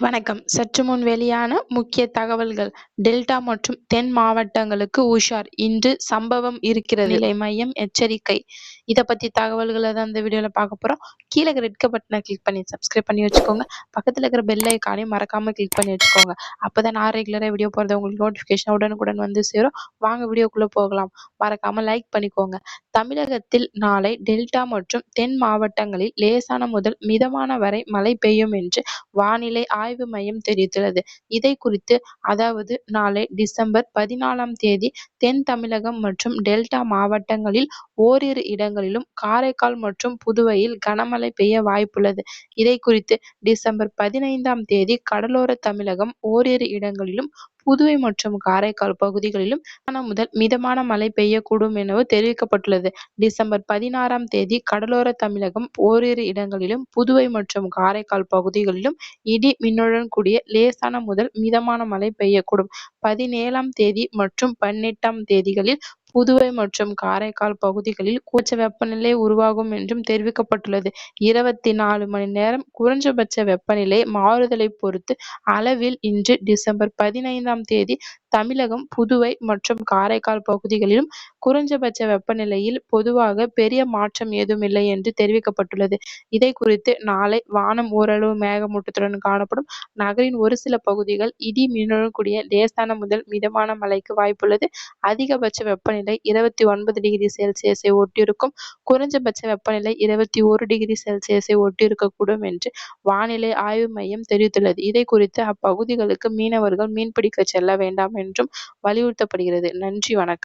வணக்கம். சற்று முன் வெளியான முக்கிய தகவல்கள். டெல்டா மற்றும் தென் மாவட்டங்களுக்கு உஷார். இன்று சம்பவம் இருக்கிறது. நிலை மையம் எச்சரிக்கை. இதை பத்தி தகவல்களை தான் இந்த வீடியோல பார்க்க போறோம். கீழே ரெட் பட்டனை கிளிக் பண்ணி சப்ஸ்கிரைப் பண்ணி வச்சுக்கோங்க. பக்கத்துல இருக்கிற பெல் ஐக்கானையும் மறக்காம கிளிக் பண்ணி வச்சுக்கோங்க. அப்பதான் நான் ரெகுலரா வீடியோ போறது உங்களுக்கு நோட்டிபிகேஷன் உடனுக்குடன் வந்து சேரும். வாங்க வீடியோக்குள்ள போகலாம். மறக்காம லைக் பண்ணிக்கோங்க. தமிழகத்தில் நாளை டெல்டா மற்றும் தென் மாவட்டங்களில் லேசான முதல் மிதமான வரை மழை பெய்யும் என்று வானிலை ஆய்வு மையம் தெரிவித்துள்ளது. இதை குறித்து அதாவது நாளை டிசம்பர் பதினாலாம் தேதி தென் தமிழகம் மற்றும் டெல்டா மாவட்டங்களில் ஓரிரு இடங்களிலும் காரைக்கால் மற்றும் புதுவையில் கனமழை பெய்ய வாய்ப்புள்ளது. இதை குறித்து டிசம்பர் பதினைந்தாம் தேதி கடலோர தமிழகம் ஓரிரு இடங்களிலும் புதுவை மற்றும் காரைக்கால் பகுதிகளிலும் முதல் மிதமான மழை பெய்யக்கூடும் எனவும் தெரிவிக்கப்பட்டுள்ளது. டிசம்பர் பதினாறாம் தேதி கடலோர தமிழகம் ஓரிரு இடங்களிலும் புதுவை மற்றும் காரைக்கால் பகுதிகளிலும் இடி மின்னலுடன் கூடிய லேசான முதல் மிதமான மழை பெய்யக்கூடும். பதினேழாம் தேதி மற்றும் பன்னெட்டாம் தேதிகளில் புதுவை மற்றும் காரைக்கால் பகுதிகளில் கூச்ச வெப்பநிலை உருவாகும் என்றும் தெரிவிக்கப்பட்டுள்ளது. இருபத்தி நாலு மணி நேரம் குறைஞ்சபட்ச வெப்பநிலை மாறுதலை பொறுத்து அளவில் இன்று டிசம்பர் பதினைந்தாம் தேதி தமிழகம் புதுவை மற்றும் காரைக்கால் பகுதிகளிலும் குறைஞ்சபட்ச வெப்பநிலையில் பொதுவாக பெரிய மாற்றம் ஏதுமில்லை என்று தெரிவிக்கப்பட்டுள்ளது. இதை குறித்து நாளை வானம் ஓரளவு மேகமூட்டத்துடன் காணப்படும். நகரின் ஒரு சில பகுதிகள் இடி மின்னலுடன் கூடிய லேசான முதல் மிதமான மழைக்கு வாய்ப்புள்ளது. அதிகபட்ச வெப்பநிலை இருபத்தி ஒன்பது டிகிரி செல்சியஸை ஒட்டியிருக்கும். குறைஞ்சபட்ச வெப்பநிலை இருபத்தி ஒரு டிகிரி செல்சியஸை ஒட்டியிருக்கக்கூடும் என்று வானிலை ஆய்வு மையம் தெரிவித்துள்ளது. இதை குறித்து அப்பகுதிகளுக்கு மீனவர்கள் மீன்பிடிக்க செல்ல வேண்டாம் என்றும் வலியுறுத்தப்படுகிறது. நன்றி வணக்கம்.